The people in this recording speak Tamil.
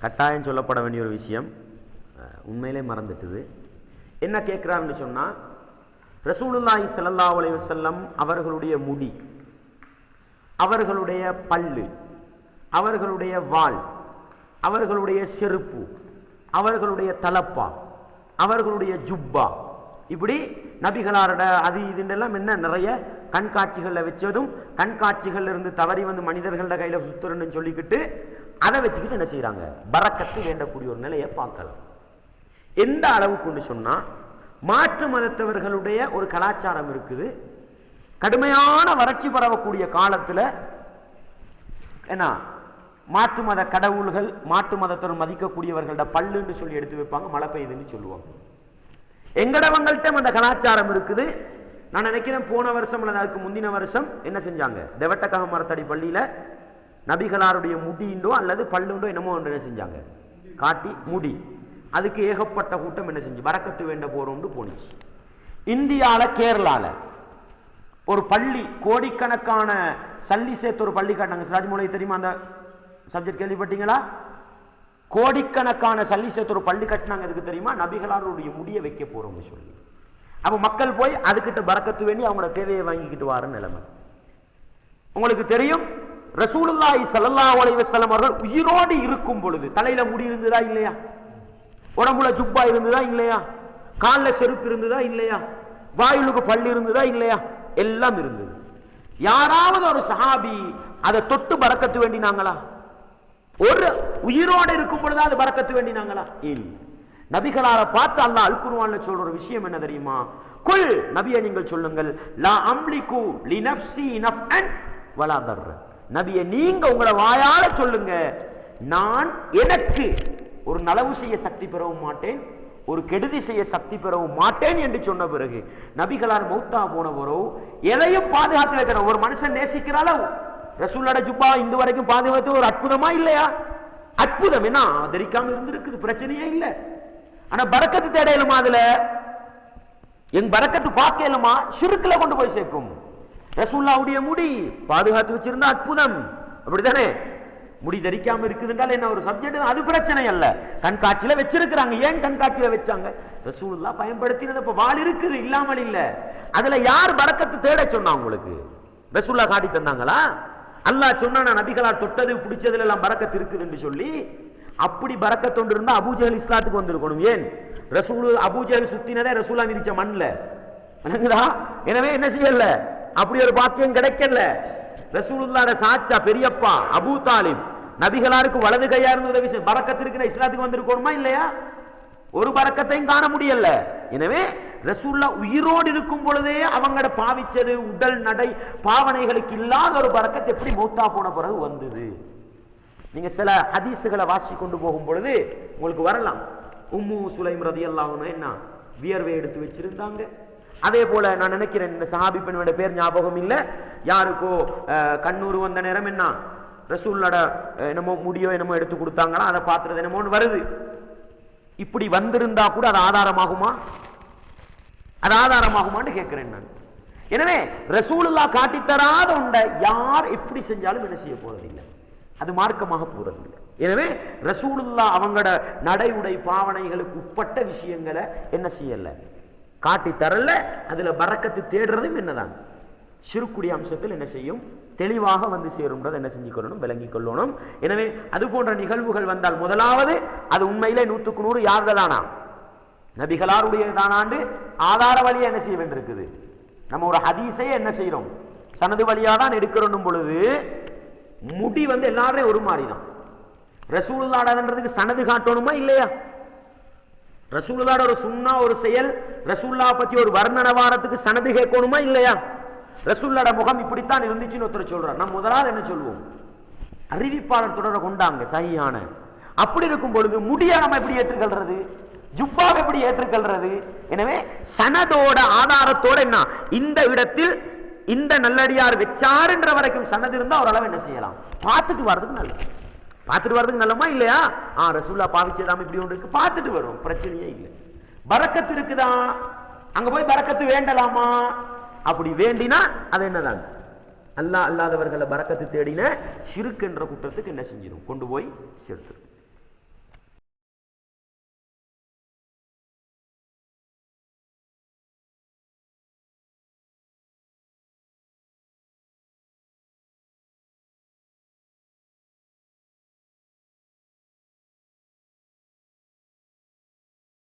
கட்டாயம் சொல்லப்பட வேண்டிய ஒரு விஷயம். உண்மையிலே மறந்துட்டுது. என்ன கேட்குறாருன்னு சொன்னால் ரசூலுல்லாஹி சல்லா அலைஹி செல்லம் அவர்களுடைய முடி அவர்களுடைய பல்லு அவர்களுடைய வாள் அவர்களுடைய செருப்பு அவர்களுடைய தலப்பா அவர்களுடைய ஜுப்பா இப்படி நபிகளாரோட அது இதுலாம் என்ன? நிறைய கண்காட்சிகளில் வச்சதும் கண்காட்சிகள் இருந்து தவறி வந்து மனிதர்களோட கையில் சுத்துறன்னு சொல்லிக்கிட்டு அதை வச்சுக்கிட்டு என்ன செய்யறாங்க பறக்கத்து வேண்டக்கூடிய ஒரு நிலையை பார்க்கலாம். எந்த அளவுக்கு சொன்னா மாற்று மதத்தவர்களுடைய ஒரு கலாச்சாரம் இருக்குது. கடுமையான வறட்சி பரவக்கூடிய காலத்துல என்ன மாற்று மத கடவுள்கள் மாற்று மதத்தவர் மதிக்கக்கூடியவர்களோட பல்லுன்னு சொல்லி எடுத்து வைப்பாங்க மழை பெய்யுதுன்னு சொல்லுவாங்க. எங்கடவங்கள்ட்ட அந்த கலாச்சாரம் இருக்குது. நான் நினைக்கிறேன் போன வருஷம் அல்லது அதுக்கு முந்தின வருஷம் என்ன செஞ்சாங்க? தெவட்டக்கக மரத்தடி பள்ளியில நபிகளாருடைய முடிண்டோ அல்லது பல்லுண்டோ என்னமோ ஒன்று என்ன செஞ்சாங்க? காட்டி முடி. அதுக்கு ஏகப்பட்ட கூட்டம் என்ன செஞ்சு வரக்கத்து வேண்ட போறோம்னு போனிச்சு. இந்தியாவில் கேரளாவில் ஒரு பள்ளி கோடிக்கணக்கான சல்லி சேர்த்து ஒரு பள்ளி காட்டினாங்க. சிராஜ்மொழி தெரியுமா அந்த சப்ஜெக்ட் கேள்விப்பட்டீங்களா? கோடிக்கணக்கான சல்லி சேர்த்து ஒரு பள்ளி கட்டினாங்க. அதுக்கு தெரியுமா? நபிகளாருடைய முடியை வைக்க போறோம்னு சொல்லி. அப்போ மக்கள் போய் அதுக்கிட்ட பறக்கத்து வேண்டி அவங்களோட தேவையை வாங்கிக்கிட்டு வார நிலைமை. உங்களுக்கு தெரியும்? ரசூலுல்லாஹி ஸல்லல்லாஹு அலைஹி வஸல்லம் அவர்கள் உயிரோடு இருக்கும் பொழுது தலையில முடி இருந்ததா இல்லையா? உடம்புல ஜுப்பா இருந்ததா இல்லையா? காலில் செருப்பு இருந்ததா இல்லையா? வாயிலுக்கு பல்லு இருந்ததா இல்லையா? எல்லாம் இருந்தது. யாராவது ஒரு சஹாபி அதை தொட்டு பறக்கத்து வேண்டினாங்களா? ஒரு உயிரோடு இருக்கும் பொழுது அது பறக்கத்து வேண்டினாங்களா? இல்லை. நபிகளார பார்த்து அல்லா அல்குருவான் சொல்ற ஒரு விஷயம் என்ன தெரியுமா? குல் நபியை நீங்கள் சொல்லுங்கள் லா அம்லிகு லி நஃப்ஸி நஃப்அன் வலா தர்ர நபியை நீங்க உங்களை வாயால சொல்லுங்க. நான் எனக்கு ஒரு நலவு செய்ய சக்தி பெறவும் மாட்டேன் ஒரு கெடுதி செய்ய சக்தி பெறவும் மாட்டேன் என்று சொன்ன பிறகு நபிகளார் மௌத்தா போனவரோ எதையும் பாதுகாத்து வைக்கிற ஒரு மனுஷன் நேசிக்கிறாளோ? ரசூல்லோட ஜுப்பா இந்த வரைக்கும் பாதுகாத்து ஒரு அற்புதமா இல்லையா? அற்புதம் என்ன? ஆதரிக்காம இருந்திருக்குது பிரச்சனையே இல்லை. ஆனா பறக்கத்து தேடையிலுமா அதுல? என் பறக்கத்து பார்க்கலுமா சிறுக்குல கொண்டு போய் சேர்க்கும். ரசூல்லாவுடைய முடி பாதுகாத்து வச்சிருந்தா அற்புதம். அப்படித்தானே? முடி தரிக்காம இருக்குதுன்றால் என்ன ஒரு சப்ஜெக்ட் அது பிரச்சனை அல்ல. கண்காட்சியில வச்சிருக்கிறாங்க. ஏன் கண்காட்சியில வச்சாங்க? ரசூல்லா பயன்படுத்தினது இப்ப வாள் இருக்குது இல்லாமல் இல்ல. அதுல யார் பறக்கத்து தேட சொன்னா உங்களுக்கு? ரசூல்லா காட்டி தந்தாங்களா? அல்லாஹ் சொன்னா நபிகளார் தொட்டது பிடிச்சதுல எல்லாம் பறக்கத்து இருக்குதுன்னு சொல்லி? அப்படி பறக்கத்தொண்டு இருந்தா அபூஜஹல் இஸ்லாத்துக்கு வந்திருக்கணும். ஏன்? ரசூல் அபூஜஹல் சுத்தினதே ரசூலா மிதிச்ச மண்ல. எனவே என்ன செய்யல? அப்படி ஒரு பாக்கியம் கிடைக்கல. ரசூலுல்லாட சாச்சா பெரியப்பா அபூ தாலிம் நபிகளாருக்கு வலது கையா இருந்து உதவி பறக்கத்திற்கு இஸ்லாத்துக்கு வந்திருக்கணுமா இல்லையா? ஒரு பறக்கத்தையும் காண முடியல. எனவே ரசூல்லா உயிரோடு இருக்கும் பொழுதே அவங்களோட பாவிச்சது உடல் நடை பாவனைகளுக்கு இல்லாத ஒரு பறக்கத்தை எப்படி மூத்தா போன பிறகு வந்தது? நீங்க சில ஹதீஸுகளை வாசி கொண்டு போகும் பொழுது உங்களுக்கு வரலாம். உம்மு சுலைம் ரதி என்ன வியர்வை எடுத்து வச்சிருந்தாங்க. அதே போல நான் நினைக்கிறேன் இந்த சஹாபி பெண்ணோட பேர் ஞாபகம் இல்லை. யாருக்கோ கண்ணூர் வந்த நேரம் என்ன? ரசூல்லோட என்னமோ முடியோ என்னமோ எடுத்து கொடுத்தாங்களா? அதை பார்த்துறது என்னமோன்னு வருது. இப்படி வந்திருந்தா கூட அது ஆதாரமாகுமா? அது ஆதாரமாகுமான்னு கேட்கிறேன் நான். எனவே ரசூலுல்லா காட்டித்தராத உண்டை யார் எப்படி செஞ்சாலும் என்ன செய்ய போறதில்லை. அது மார்க்கமாக போறதில்லை. எனவே ரசூலுல்லா அவங்களோட நடை உடை பாவனைகளுக்கு உட்பட்ட விஷயங்களை என்ன செய்யலை? காட்டி தரல அதுல பறக்கத்து தேடுறதும் என்னதான்? சிறுக்குடி அம்சத்தில் என்ன செய்யும்? தெளிவாக வந்து சேரும்ன்றதை என்ன செஞ்சுக்கொள்ளணும் விளங்கிக் கொள்ளணும். எனவே அது போன்ற நிகழ்வுகள் வந்தால் முதலாவது அது உண்மையிலே நூற்றுக்கு நூறு யார்தானா நபிகளாருடைய தானாண்டு ஆதார வழியை என்ன செய்ய வேண்டியிருக்குது? நம்ம ஒரு ஹதீஸையே என்ன செய்யறோம் சனது வழியா தான் எடுக்கிறோம் பொழுது முடி வந்து எல்லாருமே ஒரு மாதிரி தான் ரசூலுல்லாடன்றதுக்கு சனது காட்டணுமா இல்லையா? ரசூல்லாட ஒரு சுண்ணா ஒரு செயல் ரசூல்லா பத்தி ஒரு வர்ணன வாரத்துக்கு சனது கேட்கணுமா இல்லையா? ரசூல்லாட முகம் இப்படித்தான் இருந்துச்சுன்னு ஒருத்தர் சொல்றார். நம்ம முதலாவது என்ன சொல்லுவோம்? அறிவிப்பாளர் தொடர கொண்டாங்க சரியான அப்படி இருக்கும் பொழுது முடிய நம்ம எப்படி ஏற்றுக்கொள்றது? ஜுப்பாவை எப்படி ஏற்றுக்கொள்றது? எனவே சனதோட ஆதாரத்தோட என்ன? இந்த இடத்தில் இந்த நல்லடியார் வச்சாருன்ற வரைக்கும் சனது இருந்தா ஓரளவு என்ன செய்யலாம்? பார்த்துட்டு வர்றதுக்கு நல்லது. பார்த்துட்டு வர்றதுக்கு நல்லமா இல்லையா? ஆ ரசூல்லா பாவிச்சதாம இப்படி ஒன்று இருக்கு. பார்த்துட்டு வரும். பிரச்சனையே இல்லை. பறக்கத்து இருக்குதா? அங்க போய் பறக்கத்து வேண்டலாமா? அப்படி வேண்டினா அது என்னதான் அல்லா அல்லாதவர்களை பறக்கத்து தேடின சிறுக்கு என்ற குற்றத்துக்கு என்ன செஞ்சிடும் கொண்டு போய் சேர்த்துருக்கு